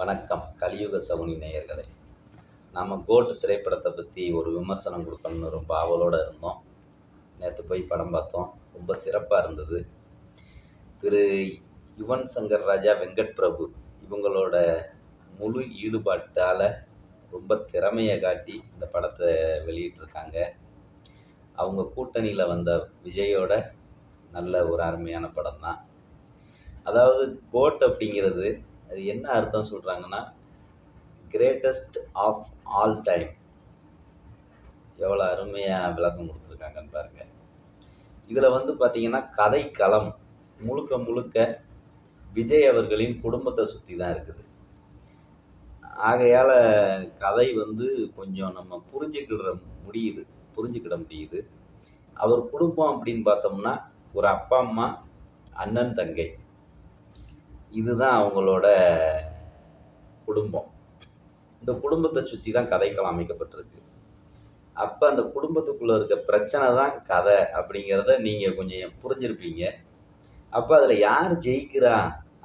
வணக்கம் கலியுக சவுனி நேயர்களே. நம்ம கோட் திரைப்படத்தை பற்றி ஒரு விமர்சனம் கொடுக்கணும்னு ரொம்ப ஆவலோடு இருந்தோம். நேற்று போய் படம் பார்த்தோம். ரொம்ப சிறப்பாக இருந்தது. திரு யுவன் சங்கர் ராஜா வெங்கட் பிரபு இவங்களோட முழு ஈடுபாட்டால் ரொம்ப திறமையை காட்டி இந்த படத்தை வெளியிட்டிருக்காங்க. அவங்க கூட்டணியில் வந்த விஜயோட நல்ல ஒரு அருமையான படம் தான் அதாவது கோட் அப்படிங்கிறது அது என்ன அர்த்தம் சொல்கிறாங்கன்னா கிரேட்டஸ்ட் ஆஃப் ஆல் டைம் எவ்வளோ அருமையாக விளக்கம் கொடுத்துருக்காங்கன்னு பாருங்கள் இதில் வந்து பார்த்தீங்கன்னா கதை களம் முழுக்க முழுக்க விஜய் அவர்களின் குடும்பத்தை சுற்றி தான் இருக்குது. ஆகையால் கதை வந்து கொஞ்சம் நம்ம புரிஞ்சுக்கிற முடியுது புரிஞ்சுக்கிட முடியுது. அவர் குடும்பம் அப்படின்னு பார்த்தோம்னா ஒரு அப்பா அம்மா அண்ணன் தங்கை. இதுதான் அவங்களோட குடும்பம். இந்த குடும்பத்தை சுற்றி தான் கதைக்களம் அமைக்கப்பட்டிருக்கு. அப்போ அந்த குடும்பத்துக்குள்ளே இருக்க பிரச்சனை தான் கதை அப்படிங்கிறத நீங்கள் கொஞ்சம் புரிஞ்சிருப்பீங்க. அப்போ அதில் யார் ஜெயிக்கிறா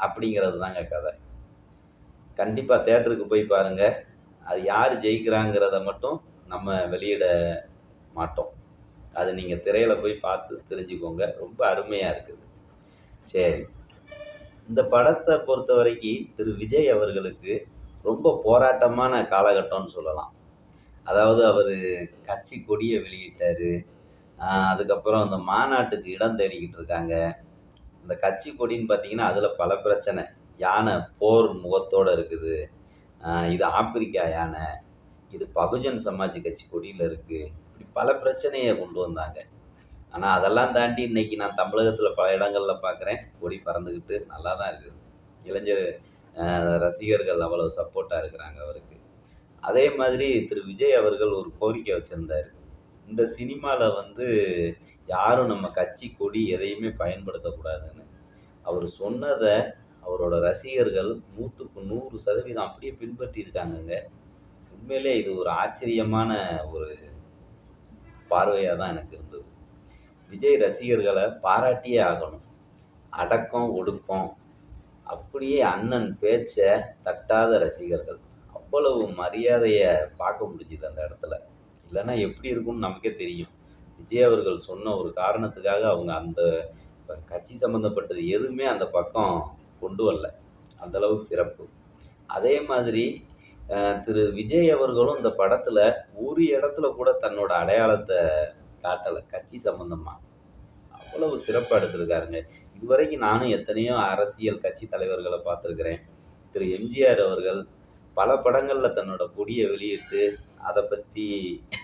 அப்படிங்கிறது தாங்க கதை. கண்டிப்பாக தேட்டருக்கு போய் பாருங்கள் அது யார் ஜெயிக்கிறாங்கிறத மட்டும் நம்ம வெளியிட மாட்டோம். அது நீங்கள் திரையில் போய் பார்த்து தெரிஞ்சுக்கோங்க. ரொம்ப அருமையாக இருக்குது. சரி. இந்த படத்தை பொறுத்த வரைக்கும் திரு விஜய் அவர்களுக்கு ரொம்ப போராட்டமான காலகட்டம்னு சொல்லலாம். அதாவது அவர் கட்சி கொடியை வெளியிட்டார். அதுக்கப்புறம் அந்த மாநாட்டுக்கு இடம் தேடிக்கிட்டு இருக்காங்க. இந்த கட்சி கொடின்னு பார்த்தீங்கன்னா அதில் பல பிரச்சனை. யானை போர் முகத்தோடு இருக்குது. இது ஆப்பிரிக்கா யானை இது பகுஜன் சமாஜ் கட்சி கொடியில் இருக்குது இப்படி பல பிரச்சனையை கொண்டு வந்தாங்க. ஆனால் அதெல்லாம் தாண்டி இன்றைக்கி நான் தமிழகத்தில் பல இடங்களில் பார்க்குறேன் கொடி பறந்துக்கிட்டு நல்லா தான் இருக்குது இளைஞர் ரசிகர்கள் அவ்வளோ சப்போர்ட்டாக இருக்கிறாங்க அவருக்கு. அதே மாதிரி திரு. விஜய் அவர்கள் ஒரு கோரிக்கை வச்சுருந்தார். இந்த சினிமாவில் வந்து யாரும் நம்ம கட்சி கொடி எதையுமே பயன்படுத்தக்கூடாதுன்னு. அவர் சொன்னதை அவரோட ரசிகர்கள் நூற்றுக்கு நூறு சதவீதம் அப்படியே பின்பற்றி இருக்காங்கங்க. உண்மையிலே இது ஒரு ஆச்சரியமான ஒரு பார்வையாக தான் எனக்கு இருந்தது. விஜய் ரசிகர்களை பாராட்டியே ஆகணும். அடக்கம் ஒடுக்கம். அப்படியே அண்ணன் பேச்சை தட்டாத ரசிகர்கள். அவ்வளவு மரியாதையை பார்க்க முடிஞ்சுது அந்த இடத்துல. இல்லைன்னா எப்படி இருக்கும்னு நமக்கே தெரியும். விஜய் அவர்கள் சொன்ன ஒரு காரணத்துக்காக அவங்க அந்த கட்சி சம்மந்தப்பட்டது எதுவுமே அந்த பக்கம் கொண்டு வரல. அந்தளவுக்கு சிறப்பு. அதே மாதிரி திரு விஜய் அவர்களும் இந்த படத்தில் ஒரு இடத்துல கூட தன்னோட அடையாளத்தை காட்டலை. கட்சி சம்மந்தமாக அவ்வளவு சிறப்பாக எடுத்திருக்காருங்க. இதுவரைக்கும் நானும் எத்தனையோ அரசியல் கட்சி தலைவர்களை பார்த்துருக்குறேன். திரு. எம்ஜிஆர் அவர்கள் பல படங்களில் தன்னோட கொடியை வெளியிட்டு அதை பற்றி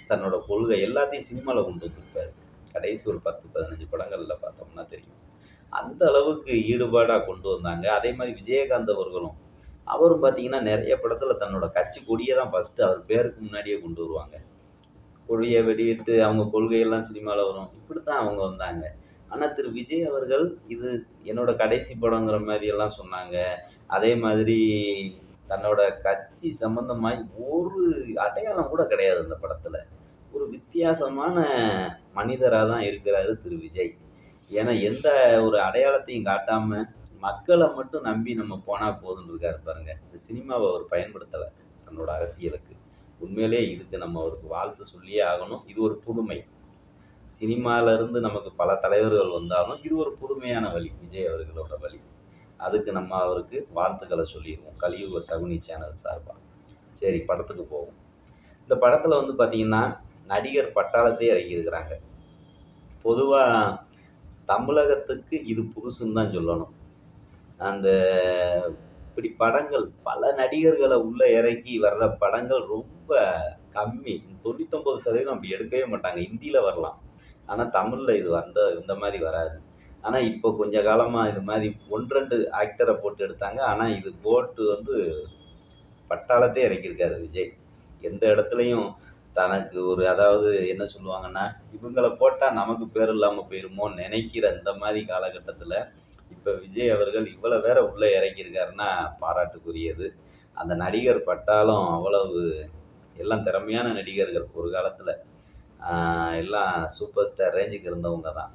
தன்னோட கொள்கை எல்லாத்தையும் சினிமாவில் கொண்டு வந்திருப்பார். கடைசி ஒரு பத்து பதினஞ்சு படங்களில் பார்த்தோம்னா தெரியும். அந்த அளவுக்கு ஈடுபாடாக கொண்டு வந்தாங்க. அதே மாதிரி விஜயகாந்த் அவர்களும். அவரும் பார்த்தீங்கன்னா நிறைய படத்தில் தன்னோட கட்சி கொடியை தான் ஃபஸ்ட்டு அவர் பேருக்கு முன்னாடியே கொண்டு வருவாங்க. கொடியை வெளியிட்டு அவங்க கொள்கையெல்லாம் சினிமாவில் வரும். இப்படி தான் அவங்க வந்தாங்க. ஆனால் திரு. விஜய் அவர்கள் இது என்னோட கடைசி படங்கிற மாதிரி எல்லாம் சொன்னாங்க. அதே மாதிரி தன்னோட கட்சி சம்பந்தமாய் ஒரு அடையாளம் கூட கிடையாது அந்த படத்தில். ஒரு வித்தியாசமான மனிதராக தான் இருக்கிறாரு திரு. விஜய். ஏன்னா எந்த ஒரு அடையாளத்தையும் காட்டாமல் மக்களை மட்டும் நம்பி நம்ம போனால் போதுன்னு இருக்காரு பாருங்க. இந்த சினிமாவை அவர் பயன்படுத்தலை தன்னோட அரசியலுக்கு. உண்மையிலே இதுக்கு நம்ம அவருக்கு வாழ்த்து சொல்லியே ஆகணும். இது ஒரு புதுமை. சினிமால நமக்கு பல தலைவர்கள் வந்தாலும் இது ஒரு புதுமையான வழி. விஜய் அவர்களோட வழி. அதுக்கு நம்ம அவருக்கு வாழ்த்துக்களை சொல்லிடுவோம். கலியுக சகுனி சேனல் சார்பாக சரி படத்துக்கு போவோம். இந்த படத்தில் வந்து பார்த்திங்கன்னா நடிகர் பட்டாளத்தையே இறங்கியிருக்கிறாங்க பொதுவாக தமிழகத்துக்கு இது புதுசுன்னு தான் சொல்லணும். அந்த இப்படி படங்கள் பல நடிகர்களை உள்ள இறக்கி வர்ற படங்கள் ரொம்ப கம்மி. தொண்ணூத்தொம்பது சதவீதம் அப்படி எடுக்கவே மாட்டாங்க. ஹிந்தியில் வரலாம். ஆனால் தமிழில் இது வந்த இந்த மாதிரி வராது. ஆனால் இப்போ கொஞ்ச காலமாக இது மாதிரி ஒன்று ரெண்டு ஆக்டரை போட்டு எடுத்தாங்க. ஆனால் இது போட்டு வந்து பட்டாளத்தே இறக்கியிருக்காரு விஜய். எந்த இடத்துலையும் தனக்கு ஒரு அதாவது என்ன சொல்லுவாங்கன்னா இவங்களை போட்டால் நமக்கு பேர் இல்லாமல் போயிருமோ நினைக்கிற இந்த மாதிரி காலகட்டத்தில் இப்போ விஜய் அவர்கள் இவ்வளோ வேற உள்ளே இறங்கியிருக்காருன்னா பாராட்டுக்குரியது. அந்த நடிகர் பட்டாலும் அவ்வளவு எல்லாம் திறமையான நடிகர்கள் ஒரு காலத்தில். எல்லாம் சூப்பர் ஸ்டார் ரேஞ்சுக்கு இருந்தவங்க தான்.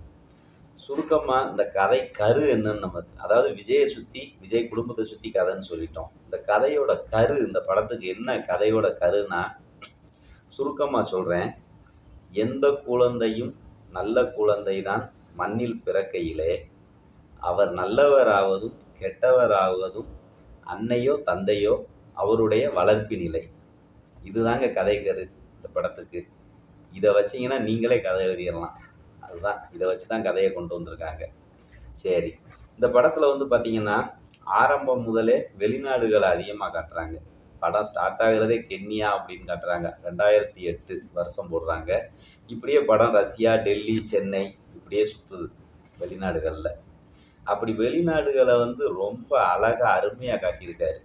சுருக்கமாக இந்த கதை கரு என்னன்னு நம்ம அதாவது விஜயை சுற்றி விஜய் குடும்பத்தை சுற்றி கதைன்னு சொல்லிட்டோம். இந்த கதையோட கரு இந்த படத்துக்கு என்ன கதையோட கருன்னா சுருக்கமாக சொல்கிறேன் எந்த குழந்தையும் நல்ல குழந்தை தான் மண்ணில் பிறக்கையிலே. அவர் நல்லவராவதும் கெட்டவராவதும் அன்னையோ தந்தையோ அவருடைய வளர்ப்பு நிலை. இதுதாங்க கதை கரு இந்த படத்துக்கு. இதை வச்சிங்கன்னா நீங்களே கதை எழுதிடலாம். அதுதான் இதை வச்சு தான் கதையை கொண்டு வந்திருக்காங்க. சரி இந்த படத்தில் வந்து பார்த்தீங்கன்னா ஆரம்பம் முதலே வெளிநாடுகளை அதிகமாக காட்டுறாங்க. படம் ஸ்டார்ட் ஆகிறதே கென்யா அப்படின்னு காட்டுறாங்க. ரெண்டாயிரத்தி எட்டு வருஷம் போடுறாங்க. இப்படியே படம் ரஷ்யா டெல்லி சென்னை இப்படியே சுற்றுது வெளிநாடுகளில். அப்படி வெளிநாடுகளை வந்து ரொம்ப அழகாக அருமையாக காட்டியிருக்காரு.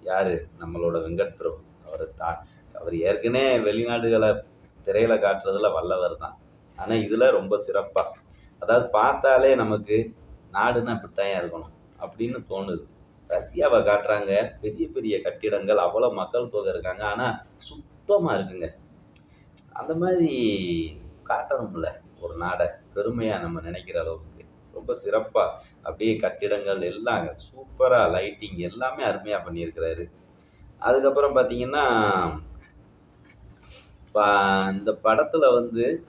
யார்? நம்மளோட வெங்கட் பிரபு அவர் தான். அவர் ஏற்கனவே வெளிநாடுகளை திரையில் காட்டுறதுல வல்லவர் தான். ஆனால் இதில் ரொம்ப சிறப்பாக அதாவது பார்த்தாலே நமக்கு நாடுன்னா இப்படித்தான் இருக்கணும் அப்படின்னு தோணுது. ரஷ்யாவை காட்டுறாங்க. பெரிய பெரிய கட்டிடங்கள். அவ்வளோ மக்கள் தொகை இருக்காங்க. ஆனால் சுத்தமாக இருக்குங்க. அந்த மாதிரி காட்டணும்ல ஒரு நாடை. பெருமையாக நம்ம நினைக்கிற அளவுக்கு. ரொம்ப சிறப்பாக அப்படியே கட்டிடங்கள் எல்லாம் சூப்பராக லைட்டிங் எல்லாமே அருமையாக பண்ணியிருக்கிறாரு. அதுக்கப்புறம் பார்த்தீங்கன்னா ப- இந்த படத்தில் வந்து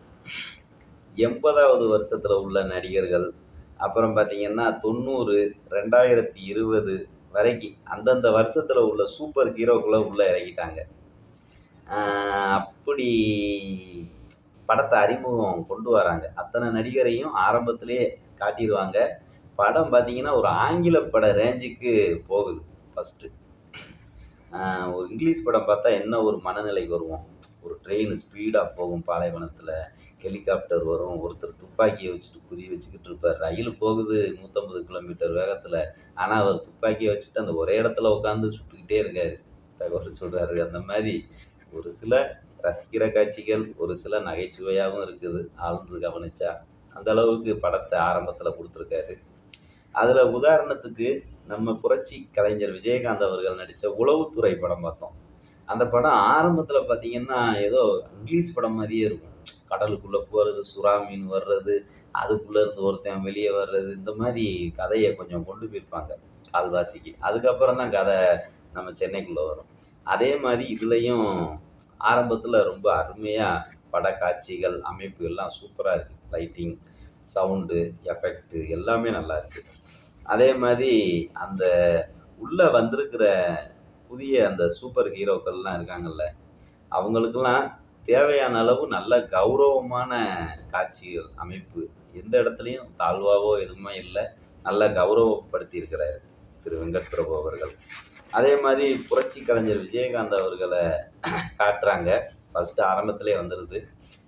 எண்பதாவது வருஷத்தில் உள்ள நடிகர்கள் அப்புறம் பார்த்தீங்கன்னா தொண்ணூறு ரெண்டாயிரத்தி இருபது வரைக்கும் அந்தந்த வருஷத்தில் உள்ள சூப்பர் ஹீரோக்குள்ளே உள்ளே இறங்கிட்டாங்க. அப்படி படத்தை அறிமுகம் கொண்டு வராங்க. அத்தனை நடிகரையும் ஆரம்பத்திலே காட்டிடுவாங்க படம் பார்த்தீங்கன்னா ஒரு ஆங்கில பட ரேஞ்சுக்கு போகுது ஃபஸ்ட்டு ஒரு இங்கிலீஷ் படம் பார்த்தா என்ன ஒரு மனநிலை வருவோம் ஒரு ட்ரெயின் ஸ்பீடாக போகும் பாலைவனத்தில். ஹெலிகாப்டர் வரும் ஒருத்தர் துப்பாக்கியை வச்சுட்டு குறி வச்சுக்கிட்டு இருப்பார். ரயில் போகுது நூற்றம்பது கிலோமீட்டர் வேகத்தில். ஆனால் அவர் துப்பாக்கியை வச்சுட்டு அந்த ஒரே இடத்துல உட்காந்து சுட்டுக்கிட்டே இருக்காரு. தகவல் சொல்கிறாரு அந்த மாதிரி ஒரு சில ரசிக்கிற காட்சிகள் ஒரு சில நகைச்சுவையாகவும் இருக்குது. ஆழ்ந்து கவனிச்சா அந்த அளவுக்கு படத்தை ஆரம்பத்தில் கொடுத்துருக்காரு. அதில் உதாரணத்துக்கு நம்ம புரட்சி கலைஞர் விஜயகாந்த் அவர்கள் நடித்த உளவுத்துறை படம் பார்த்தோம். அந்த படம் ஆரம்பத்தில் பார்த்தீங்கன்னா ஏதோ இங்கிலீஷ் படம் மாதிரியே இருக்கும். கடலுக்குள்ளே போகிறது சுறா மீன் வர்றது அதுக்குள்ளே இருந்து ஒருத்தன் வெளியே வர்றது இந்த மாதிரி கதையை கொஞ்சம் கொண்டு போயிருப்பாங்க கால்வாசிக்கு அதுக்கப்புறம் தான் கதை நம்ம சென்னைக்குள்ளே வரும். அதே மாதிரி இதுலேயும் ஆரம்பத்தில் ரொம்ப அருமையாக பட காட்சிகள் அமைப்பு எல்லாம் சூப்பராக இருக்குது லைட்டிங் சவுண்டு எஃபெக்ட்டு எல்லாமே நல்லா இருக்குது அதே மாதிரி அந்த உள்ளே வந்திருக்கிற புதிய அந்த சூப்பர் ஹீரோக்கள்லாம் இருக்காங்கல்ல அவங்களுக்கெல்லாம் தேவையான அளவு நல்ல கௌரவமான காட்சிகள் அமைப்பு எந்த இடத்துலையும் தாழ்வாவோ எதுவுமே இல்லை நல்லா கௌரவப்படுத்தி இருக்கிறாரு திரு வெங்கட் பிரபு அவர்கள். அதே மாதிரி புரட்சி கலைஞர் விஜயகாந்த் அவர்களை காட்டுறாங்க. ஃபஸ்ட்டு ஆரம்பத்திலே வந்துடுது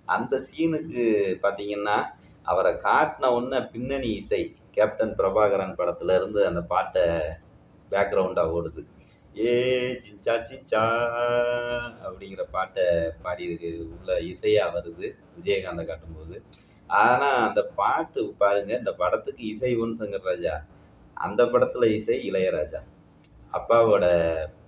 அந்த சீனுக்கு பார்த்தீங்கன்னா அவரை காட்டின உடனே பின்னணி இசை கேப்டன் பிரபாகரன் படத்துல இருந்து அந்த பாட்டை பேக்ரவுண்டாக ஓடுது. ஏ சிஞ்சா சிஞ்சா அப்படிங்கிற பாட்டை பாடியிருக்கு. உள்ள இசையாக வருது விஜயகாந்தை காட்டும்போது. ஆனால் அந்த பாட்டு பாருங்க இந்த படத்துக்கு இசை ஒன் சங்கர் ராஜா. அந்த படத்தில் இசை இளையராஜா. அப்பாவோட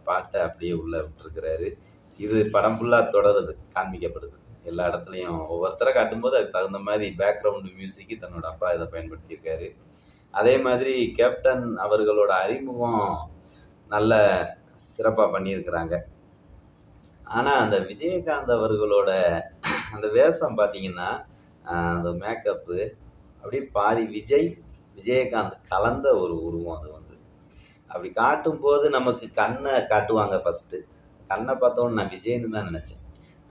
பாட்டை அப்படியே உள்ள விட்டுருக்கிறாரு. இது படம் ஃபுல்லாக தொடருது காண்பிக்கப்படுது. எல்லா இடத்துலையும். ஒவ்வொருத்தரை காட்டும்போது அதுக்கு தகுந்த மாதிரி பேக்ரவுண்டு மியூசிக்கு தன்னோட அப்பா இதை பயன்படுத்தியிருக்காரு. அதே மாதிரி கேப்டன் அவர்களோட அறிமுகம் நல்ல சிறப்பாக பண்ணியிருக்கிறாங்க. ஆனால் அந்த விஜயகாந்த் அவர்களோட அந்த வேஷம் பார்த்தீங்கன்னா அந்த மேக்கப்பு அப்படியே பாதி விஜய் விஜயகாந்த் கலந்த ஒரு உருவம் அது வந்து. அப்படி காட்டும்போது நமக்கு கண்ணை காட்டுவாங்க ஃபஸ்ட்டு கண்ணை பார்த்தோன்னு நான் விஜய்னு தான் நினச்சேன்.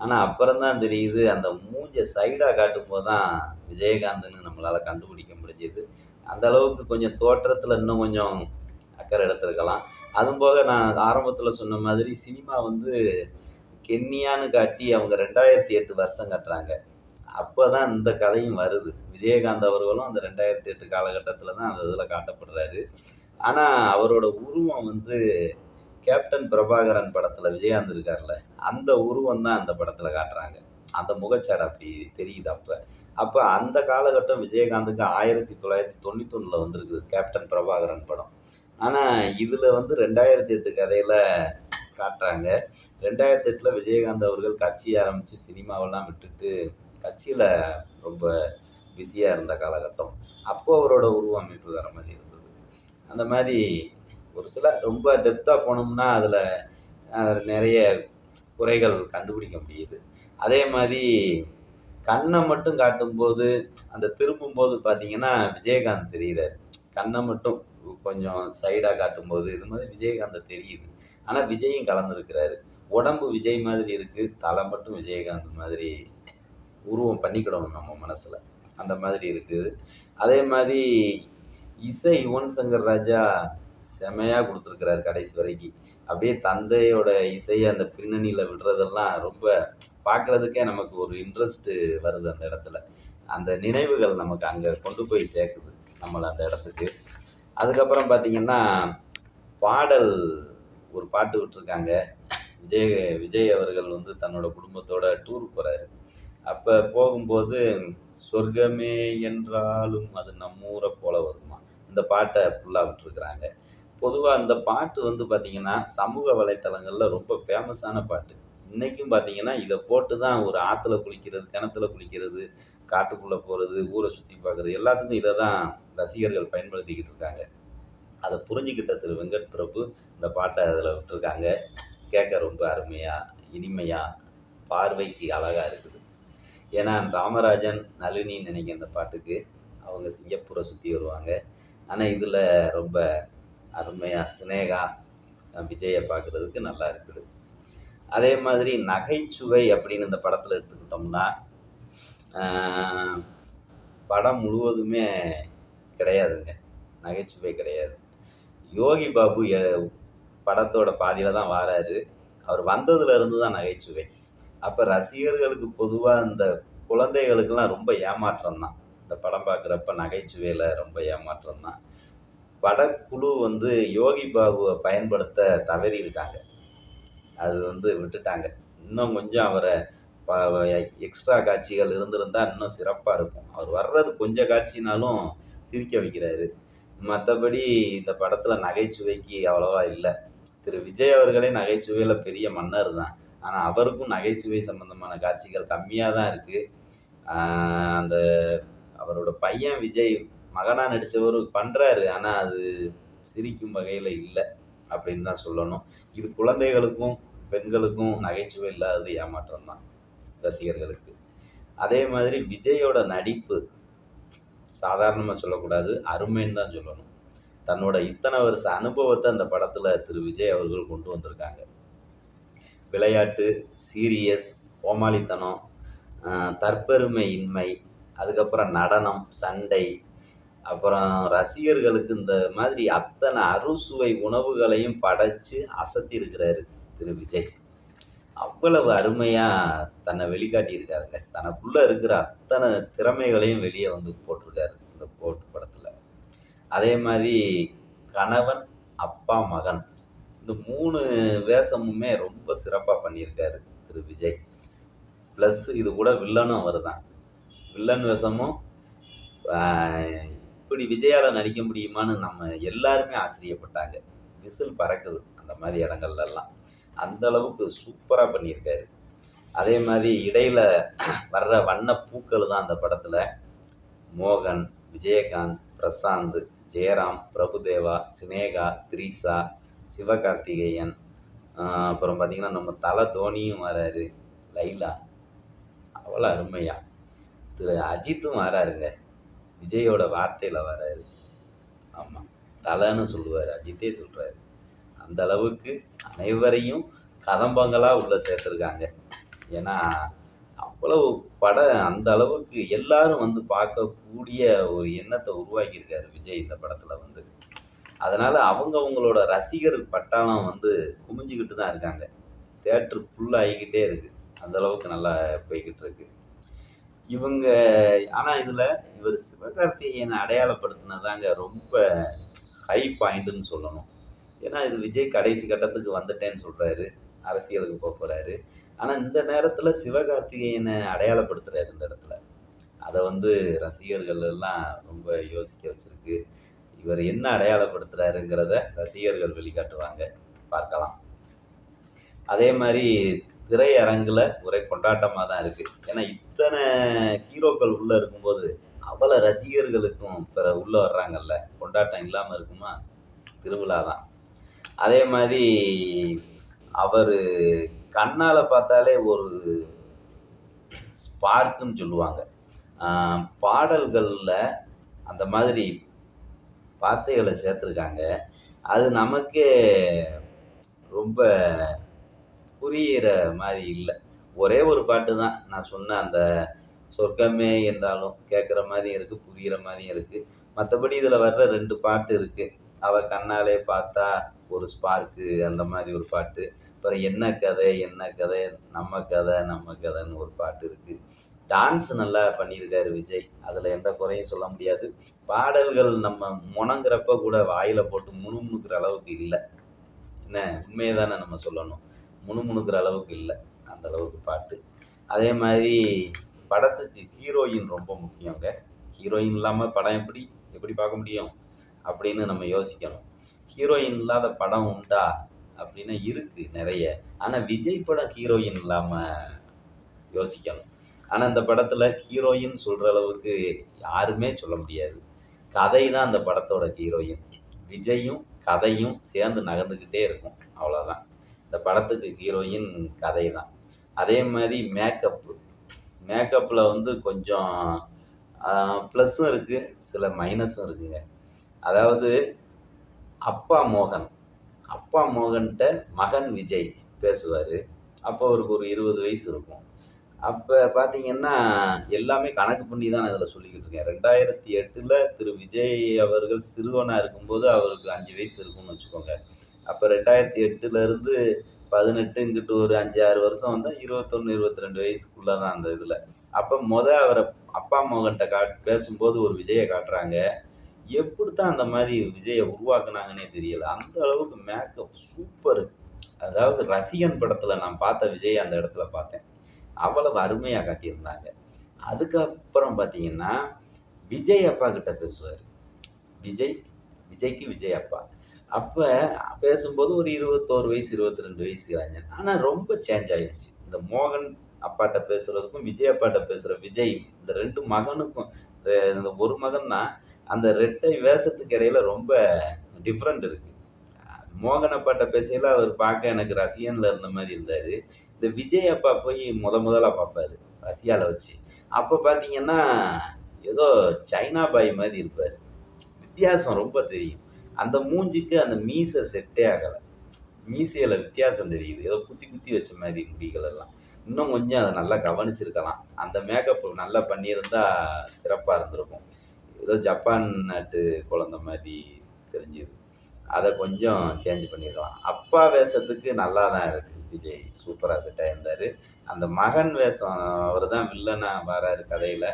ஆனால் அப்புறம் தான் தெரியுது அந்த மூஞ்சை சைடாக காட்டும்போது தான் விஜயகாந்த்னு நம்மளால் கண்டுபிடிக்க முடிஞ்சது. அந்த அளவுக்கு கொஞ்சம் தோற்றத்தில் இன்னும் கொஞ்சம் அக்கறை எடுத்திருக்கலாம். அதுவும் போக நான் ஆரம்பத்தில் சொன்ன மாதிரி சினிமா வந்து கென்னியான்னு காட்டி அவங்க ரெண்டாயிரத்தி எட்டு வருஷம் காட்டுறாங்க. அப்போ தான் இந்த கதையும் வருது. விஜயகாந்த் அவர்களும் அந்த ரெண்டாயிரத்தி எட்டு காலகட்டத்தில் தான் அந்த இதில் காட்டப்படுறாரு. ஆனால் அவரோட உருவம் வந்து கேப்டன் பிரபாகரன் படத்தில் விஜயகாந்த் இருக்கார்ல அந்த உருவம் தான் அந்த படத்தில் காட்டுறாங்க. அந்த முகச்சாடு அப்படி தெரியுது அப்போ. அப்போ அந்த காலகட்டம் விஜயகாந்துக்கு ஆயிரத்தி தொள்ளாயிரத்தி தொண்ணூத்தொன்னில் வந்திருக்குது கேப்டன் பிரபாகரன் படம். ஆனால் இதில் வந்து ரெண்டாயிரத்தி எட்டு கதையில் காட்டுறாங்க. ரெண்டாயிரத்தி எட்டில் விஜயகாந்த் அவர்கள் கட்சி ஆரம்பித்து சினிமாவெல்லாம் விட்டுட்டு கட்சியில் ரொம்ப பிஸியாக இருந்த காலகட்டம். அப்போ அவரோட உருவ அமைப்பு வேறு மாதிரி இருந்தது. அந்த மாதிரி ஒரு சில ரொம்ப டெப்த்தாக போனோம்னா அதில் நிறைய குறைகள் கண்டுபிடிக்க முடியுது. அதே மாதிரி கண்ணை மட்டும் காட்டும்போது அந்த திரும்பும்போது பார்த்தீங்கன்னா விஜயகாந்த் தெரியுறாரு. கண்ணை மட்டும் கொஞ்சம் சைடாக காட்டும்போது இது மாதிரி விஜயகாந்தை தெரியுது. ஆனால் விஜயும் கலந்துருக்கிறாரு. உடம்பு விஜய் மாதிரி இருக்குது தலை மட்டும் விஜயகாந்த் மாதிரி உருவம் பண்ணிக்கிடணும் நம்ம மனசில். அந்த மாதிரி இருக்குது. அதே மாதிரி இசை யுவன் சங்கர் ராஜா செமையாக கொடுத்துருக்கிறாரு கடைசி வரைக்கும் அப்படியே தந்தையோட இசையை அந்த பின்னணியில் விடுறதெல்லாம் ரொம்ப பார்க்குறதுக்கே நமக்கு ஒரு இன்ட்ரெஸ்ட்டு வருது அந்த இடத்துல. அந்த நினைவுகள் நமக்கு அங்கே கொண்டு போய் சேர்க்குது நம்மளை அந்த இடத்துக்கு. அதுக்கப்புறம் பார்த்திங்கன்னா பாடல் ஒரு பாட்டு விட்டுருக்காங்க. விஜய் விஜய் அவர்கள் வந்து தன்னோட குடும்பத்தோட டூர் போகிறாரு அப்போ போகும்போது சொர்க்கமே என்றாலும் அது நம்மூரை போல வருமா? இந்த பாட்டை ஃபுல்லாக விட்டுருக்குறாங்க. பொதுவாக அந்த பாட்டு வந்து பார்த்திங்கன்னா சமூக வலைத்தளங்களில் ரொம்ப ஃபேமஸான பாட்டு. இன்றைக்கும் பார்த்தீங்கன்னா இதை போட்டு தான் ஒரு ஆற்றுல குளிக்கிறது கிணத்துல குளிக்கிறது காட்டுக்குள்ளே போகிறது ஊரை சுற்றி பார்க்குறது எல்லாத்துக்கும் இதை தான் ரசிகர்கள் பயன்படுத்திக்கிட்டு இருக்காங்க. அதை புரிஞ்சுக்கிட்ட திரு வெங்கட் பிரபு இந்த பாட்டை அதில் விட்டுருக்காங்க. கேட்க ரொம்ப அருமையாக இனிமையாக பார்வைக்கு அழகாக இருக்குது. ஏன்னா ராமராஜன் நளினி நினைக்கிற அந்த பாட்டுக்கு அவங்க சிங்கப்பூரை சுற்றி வருவாங்க. ஆனால் இதில் ரொம்ப அருமையாக சினேகா விஜயை பார்க்குறதுக்கு நல்லா இருக்குது. அதே மாதிரி நகைச்சுவை அப்படின்னு இந்த படத்தில் எடுத்துக்கிட்டோம்னா படம் முழுவதுமே கிடையாதுங்க. நகைச்சுவை கிடையாது. யோகி பாபு படத்தோட பாதியில் தான் வாராரு. அவர் வந்ததுலேருந்து தான் நகைச்சுவை. அப்போ ரசிகர்களுக்கு பொதுவாக இந்த குழந்தைகளுக்கெல்லாம் ரொம்ப ஏமாற்றம் தான் இந்த படம் பார்க்குறப்ப நகைச்சுவையில் ரொம்ப ஏமாற்றம் தான் படக்குழு வந்து யோகி பாபுவை பயன்படுத்த தவறியிருக்காங்க அது வந்து விட்டுட்டாங்க. இன்னும் கொஞ்சம் அவரை எக்ஸ்ட்ரா காட்சிகள் இருந்திருந்தால் இன்னும் சிறப்பாக இருக்கும். அவர் வர்றது கொஞ்சம் காட்சினாலும் சிரிக்க வைக்கிறாரு. மற்றபடி இந்த படத்தில் நகைச்சுவைக்கு அவ்வளோவா இல்லை. திரு விஜய் அவர்களே நகைச்சுவையில் பெரிய மன்னர் தான். ஆனால் அவருக்கும் நகைச்சுவை சம்பந்தமான காட்சிகள் கம்மியாக தான் இருக்குது அந்த அவரோட பையன் விஜய் மகனாக நடித்தவர் பண்ணுறாரு ஆனால் அது சிரிக்கும் வகையில் இல்லை அப்படின்னு தான் சொல்லணும். இது குழந்தைகளுக்கும் பெண்களுக்கும் நகைச்சுவை இல்லாதது ஏமாற்றம் தான் ரசிகர்களுக்கு. அதே மாதிரி விஜயோட நடிப்பு சாதாரணமாக சொல்லக்கூடாது அருமைன்னு தான் சொல்லணும். தன்னோட இத்தனை வருஷ அனுபவத்தை அந்த படத்தில் திரு விஜய் அவர்கள் கொண்டு வந்திருக்காங்க. விளையாட்டு சீரியஸ் கோமாளித்தனம் தற்பெருமையின்மை தற்பெருமை இன்மை அதுக்கப்புறம் நடனம் சண்டை அப்புறம் ரசிகர்களுக்கு இந்த மாதிரி அத்தனை அறுசுவை உணவுகளையும் படைச்சு அசத்தி இருக்கிறாரு திரு விஜய். அவ்வளவு அருமையாக தன்னை வெளிக்காட்டியிருக்காருங்க. தனக்குள்ளே இருக்கிற அத்தனை திறமைகளையும் வெளியே வந்து போட்டிருக்காரு இந்த போட்டு படத்தில். அதே மாதிரி கணவன் அப்பா மகன். இந்த மூணு வேஷமுமே ரொம்ப சிறப்பாக பண்ணியிருக்காரு திரு விஜய். ப்ளஸ் இது கூட வில்லனும் அவர் தான் வில்லன் வேஷமும் இப்படி விஜயால நடிக்க முடியுமான்னு நம்ம எல்லாருமே ஆச்சரியப்பட்டாங்க. விசில் பறக்குது அந்த மாதிரி இடங்கள்லாம் அந்த அளவுக்கு சூப்பராக பண்ணியிருக்காரு. அதே மாதிரி இடையில வர்ற வண்ண பூக்கள் தான் அந்த படத்தில். மோகன் விஜயகாந்த் பிரசாந்த் ஜெயராம் பிரபுதேவா சினேகா த்ரீசா சிவகார்த்திகேயன் அப்புறம் பார்த்திங்கன்னா நம்ம தலை தோனியும் வராரு. லைலா. அவ்வளோ அருமையா. திரு அஜித்தும் வராருங்க. விஜயோட வார்த்தையில் வராரு ஆமாம் தலைன்னு சொல்லுவார் அஜித்தே சொல்கிறாரு அந்த அளவுக்கு அனைவரையும் கதம்பங்களாக உள்ளே சேர்த்துருக்காங்க. ஏன்னா அவ்வளவு படம் அந்த அளவுக்கு எல்லாரும் வந்து பார்க்கக்கூடிய ஒரு எண்ணத்தை உருவாக்கியிருக்காரு விஜய் இந்த படத்தில் வந்து. அதனால் அவங்கவுங்களோட ரசிகர் பட்டாளம் வந்து குமிஞ்சிக்கிட்டு தான் இருக்காங்க. தேட்ரு ஃபுல்லாகிக்கிட்டே இருக்குது அந்த அளவுக்கு நல்லா போய்கிட்டு இருக்குது இவங்க ஆனால் இதில் இவர் சிவகார்த்திகேயனை அடையாளப்படுத்தினதாங்க ரொம்ப ஹை பாயிண்ட்டுன்னு சொல்லணும். ஏன்னா இது விஜய் கடைசி கட்டத்துக்கு வந்துட்டேன்னு சொல்கிறாரு அரசியலுக்கு போக போகிறாரு ஆனால் இந்த நேரத்தில் சிவகார்த்திகேயனை அடையாளப்படுத்துகிறாரு இந்த இடத்துல. அதை வந்து ரசிகர்கள் எல்லாம் ரொம்ப யோசிக்க வச்சிருக்கு. இவர் என்ன அடையாளப்படுத்துறாருங்கிறத ரசிகர்கள் வெளிக்காட்டுவாங்க. பார்க்கலாம். அதே மாதிரி திரையரங்கில் ஒரே கொண்டாட்டமாக தான் இருக்குது ஏன்னா இத்தனை ஹீரோக்கள் உள்ளே இருக்கும்போது அவ்வளோ ரசிகர்களுக்கும் பிற உள்ளே வர்றாங்கல்ல கொண்டாட்டம் இல்லாமல் இருக்குமா? திருவிழா தான் அதே மாதிரி அவர் கண்ணால் பார்த்தாலே ஒரு ஸ்பார்க்குன்னு சொல்லுவாங்க. பாடல்களில் அந்த மாதிரி வார்த்தைகளை சேர்த்துருக்காங்க. அது நமக்கே ரொம்ப புரியிற மாதிரி இல்லை. ஒரே ஒரு பாட்டு தான் நான் சொன்ன அந்த சொர்க்கமே என்றாலும் கேட்குற மாதிரியும் இருக்குது புரிகிற மாதிரியும் இருக்குது மற்றபடி இதில் வர்ற ரெண்டு பாட்டு இருக்குது அவள் கண்ணாலே பார்த்தா ஒரு ஸ்பார்க்கு அந்த மாதிரி ஒரு பாட்டு. அப்புறம் என்ன கதை என்ன கதை நம்ம கதை நம்ம கதைன்னு ஒரு பாட்டு இருக்குது டான்ஸ் நல்லா பண்ணியிருக்காரு விஜய். அதில் எந்த குறையும் சொல்ல முடியாது. பாடல்கள் நம்ம முணங்குறப்ப கூட வாயில் போட்டு முணுமுணுக்கிற அளவுக்கு இல்லை. என்ன? உண்மையை தானே நம்ம சொல்லணும். முணுமுணுக்கிற அளவுக்கு இல்லை. அந்த அளவுக்கு பாட்டு. அதே மாதிரி படத்துக்கு ஹீரோயின் ரொம்ப முக்கியங்க. ஹீரோயின் இல்லாமல் படம் எப்படி எப்படி பார்க்க முடியும் அப்படின்னு நம்ம யோசிக்கணும். ஹீரோயின் இல்லாத படம் உண்டா அப்படின்னா இருக்குது நிறைய. ஆனால் விஜய் படம் ஹீரோயின் இல்லாமல் யோசிக்கணும். ஆனால் இந்த படத்தில் ஹீரோயின் சொல்கிற அளவுக்கு யாருமே சொல்ல முடியாது. கதை தான் அந்த படத்தோட ஹீரோயின். விஜயும் கதையும் சேர்ந்து நகர்ந்துக்கிட்டே இருக்கும். அவ்வளோதான் இந்த படத்துக்கு ஹீரோயின் கதை தான் அதே மாதிரி மேக்கப்பு மேக்கப்பில் வந்து கொஞ்சம் ப்ளஸ்ஸும் இருக்குது சில மைனஸும் இருக்குங்க. அதாவது அப்பா மோகன். அப்பா மோகன்கிட்ட மகன் விஜய் பேசுவார். அப்போ அவருக்கு ஒரு இருபது வயசு இருக்கும். அப்போ பார்த்தீங்கன்னா எல்லாமே கணக்கு பண்ணி தான் நான் இதில் சொல்லிக்கிட்டு இருக்கேன். ரெண்டாயிரத்தி எட்டில் திரு விஜய் அவர்கள் சிறுவனாக இருக்கும்போது அவருக்கு அஞ்சு வயசு இருக்கும்னு வச்சுக்கோங்க. அப்போ ரெண்டாயிரத்தி எட்டுலேருந்து பதினெட்டு இங்கிட்டு ஒரு அஞ்சு ஆறு வருஷம் வந்தால் இருபத்தொன்று இருபத்தி ரெண்டு வயசுக்குள்ளே தான் அந்த இதில். அப்போ முத அவரை அப்பா மோகன்கிட்ட காட் பேசும்போது ஒரு விஜயை காட்டுறாங்க. எப்படி தான் அந்த மாதிரி விஜயை உருவாக்குனாங்கன்னே தெரியல. அந்த அளவுக்கு மேக்கப் சூப்பர் அதாவது ரசிகன் படத்தில் நான் பார்த்த விஜய் அந்த இடத்துல பார்த்தேன். அவ்வளவு அருமையாக காட்டியிருந்தாங்க. அதுக்கப்புறம் பார்த்தீங்கன்னா விஜய் அப்பா கிட்ட பேசுவார். விஜய் விஜய்க்கு விஜய் அப்பா. அப்போ பேசும்போது ஒரு இருபத்தோரு வயசு இருபத்தி ரெண்டு வயசு இளைஞன் ஆனால் ரொம்ப சேஞ்ச் ஆயிடுச்சு. இந்த மோகன் அப்பாட்ட பேசுகிறதுக்கும் விஜய் அப்பாட்ட பேசுகிற விஜய் இந்த ரெண்டு மகனுக்கும் இந்த ஒரு மகன்னா அந்த ரெட்டை வேஷத்துக்கு இடையில ரொம்ப டிஃப்ரெண்ட் இருக்குது மோகன் அப்பாட்ட பேசையில் அவர் பார்க்க எனக்கு ரசிகனில் இருந்த மாதிரி இருந்தார். இந்த விஜய் அப்பா போய் முத முதலா பார்ப்பாரு ரஷ்யாவில் வச்சு. அப்போ பார்த்தீங்கன்னா ஏதோ சைனா பாய் மாதிரி இருப்பார். வித்தியாசம் ரொம்ப தெரியும். அந்த மூஞ்சிக்கு அந்த மீசை செட்டே ஆகலை. மீசையில் வித்தியாசம் தெரியுது. ஏதோ குத்தி குத்தி வச்ச மாதிரி முடிகள் எல்லாம். இன்னும் கொஞ்சம் அதை நல்லா கவனிச்சிருக்கலாம். அந்த மேக்கப் நல்லா பண்ணியிருந்தா சிறப்பாக இருந்திருக்கும். ஏதோ ஜப்பான் நாட்டு குழந்த மாதிரி தெரிஞ்சுது. அதை கொஞ்சம் சேஞ்ச் பண்ணியிருக்கலாம் அப்பா வேஷத்துக்கு நல்லா தான் இருக்குது விஜய் சூப்பராக செட் ஆகியிருந்தார் அந்த மகன் வேஷம் அவர் தான் வில்லனாக வராரு கதையில்.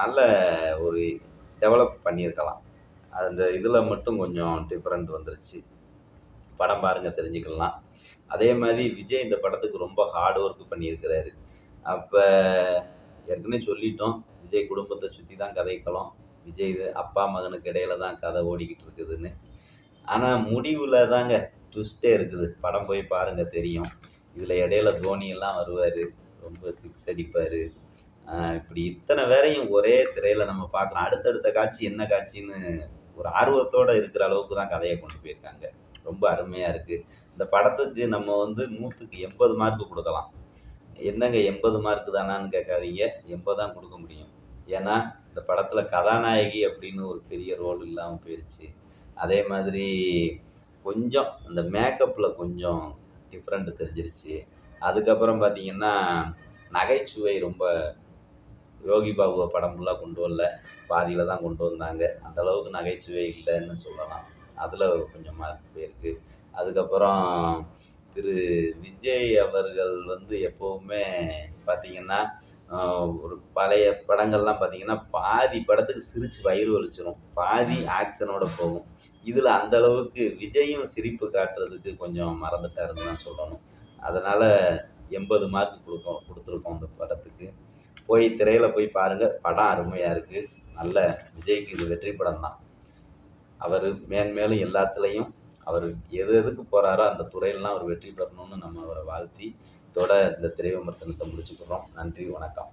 நல்ல ஒரு டெவலப் பண்ணியிருக்கலாம். அந்த இதில் மட்டும் கொஞ்சம் டிஃப்ரெண்ட் வந்துருச்சு. படம் பாருங்கள் தெரிஞ்சுக்கலாம். அதே மாதிரி விஜய் இந்த படத்துக்கு ரொம்ப ஹார்ட் ஒர்க் பண்ணியிருக்கிறாரு. அப்போ ஏற்கனவே சொல்லிட்டோம் விஜய் குடும்பத்தை சுற்றி தான் கதைக்கலாம் விஜய் அப்பா மகனுக்கு இடையில தான் கதை ஓடிக்கிட்டு இருக்குதுன்னு. ஆனால் முடிவில் தாங்க ட்விஸ்டே இருக்குது. படம் போய் பாருங்கள் தெரியும். இதில் இடையில தோனியெல்லாம் வருவார். ரொம்ப சிக்ஸ் அடிப்பார். இப்படி இத்தனை வேறையும் ஒரே திரையில் நம்ம பார்க்கலாம். அடுத்தடுத்த காட்சி என்ன காட்சின்னு ஒரு ஆர்வத்தோடு இருக்கிற அளவுக்கு தான் கதையை கொண்டு போயிருக்காங்க. ரொம்ப அருமையாக இருக்குது இந்த படத்துக்கு நம்ம வந்து நூற்றுக்கு எண்பது மார்க் கொடுக்கலாம். என்னங்க எண்பது மார்க் தானான்னு கேட்காதீங்க. எண்பது தான் கொடுக்க முடியும். ஏன்னா இந்த படத்தில் கதாநாயகி அப்படின்னு ஒரு பெரிய ரோல் இல்லாமல் போயிடுச்சு அதே மாதிரி கொஞ்சம் இந்த மேக்கப்பில் கொஞ்சம் டிஃப்ரெண்ட் தெரிஞ்சிருச்சு. அதுக்கப்புறம் பார்த்தீங்கன்னா நகைச்சுவை ரொம்ப யோகி பாபுவை படம்லாம் கொண்டு வரல. பாதியில் தான் கொண்டு வந்தாங்க. அந்தளவுக்கு நகைச்சுவை இல்லைன்னு சொல்லலாம். அதில் கொஞ்சம் போயிருக்கு அதுக்கப்புறம் திரு விஜய் அவர்கள் வந்து எப்போவுமே பார்த்தீங்கன்னா ஒரு பழைய படங்கள்லாம் பார்த்தீங்கன்னா பாதி படத்துக்கு சிரித்து வயிறு வலிச்சிடும் பாதி ஆக்ஷனோட போகும். இதில் அந்த அளவுக்கு விஜயும் சிரிப்பு காட்டுறதுக்கு கொஞ்சம் மறந்துட்டாருன்னு தான் சொல்லணும். அதனால் எண்பது மார்க் கொடுக்கோம் கொடுத்துருக்கோம் அந்த படத்துக்கு. போய் திரையில் போய் பாருங்கள் படம் அருமையாக இருக்குது நல்ல விஜய்க்கு இது வெற்றி படம் தான் அவர் மேன்மேலும் எல்லாத்துலேயும் அவர் எது எதுக்கு போகிறாரோ அந்த துறையிலலாம் அவர் வெற்றி பெறணும்னு நம்ம அவரை வாழ்த்தி இதோட இந்த திரை விமர்சனத்தை முடிச்சுக்கிறோம். நன்றி வணக்கம்.